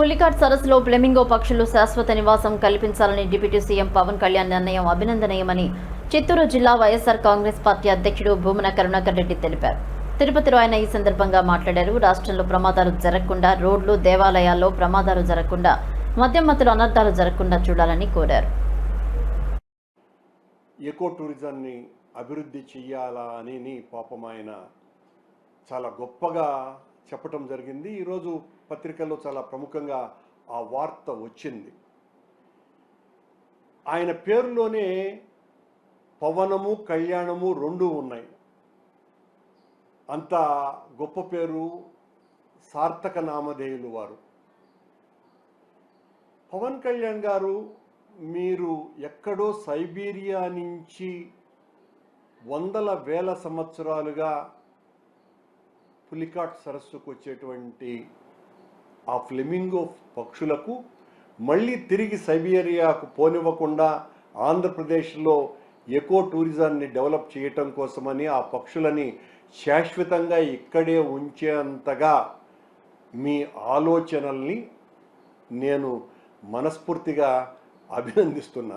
పుల్లికాట్ సరస్సులో ఫ్లెమింగో పక్షులు శాశ్వత నివాసం కల్పించాలని డిప్యూటీ సీఎం పవన్ కళ్యాణ్ నిర్ణయం అభినందనీయమని చిత్తూరు జిల్లా వైఎస్ఆర్ కాంగ్రెస్ పార్టీ అధ్యక్షుడు భూమన కరుణాకర్ రెడ్డి తెలిపారు. తిరుపతిలో ఆయన ఈ సందర్భంగా మాట్లాడారు. రాష్ట్రంలో ప్రమాదాలు జరగకుండా రోడ్లు దేవాలయాల్లో ప్రమాదాలు జరగకుండా మద్యమత్తులు అనర్థాలు జరగకుండా చూడాలని కోరారు. ఎకో టూరిజాన్ని అభివృద్ధి చెయ్యాలా అని పాపం ఆయన చాలా గొప్పగా చెప్పటం జరిగింది. ఈరోజు పత్రికల్లో చాలా ప్రముఖంగా ఆ వార్త వచ్చింది. ఆయన పేరులోనే పవనము కళ్యాణము రెండు ఉన్నాయి. అంత గొప్ప పేరు సార్థక నామధేయులు వారు. పవన్ కళ్యాణ్ గారు మీరు ఎక్కడో సైబీరియా నుంచి వందల వేల సంవత్సరాలుగా పులికాట్ సరస్సుకు వచ్చేటువంటి ఆ ఫ్లెమింగో పక్షులకు మళ్ళీ తిరిగి సైబీరియాకు పోనివ్వకుండా ఆంధ్రప్రదేశ్లో ఎకో టూరిజాన్ని డెవలప్ చేయటం కోసమని ఆ పక్షులని శాశ్వతంగా ఇక్కడే ఉంచేంతగా మీ ఆలోచనల్ని నేను మనస్ఫూర్తిగా అభినందిస్తున్నా.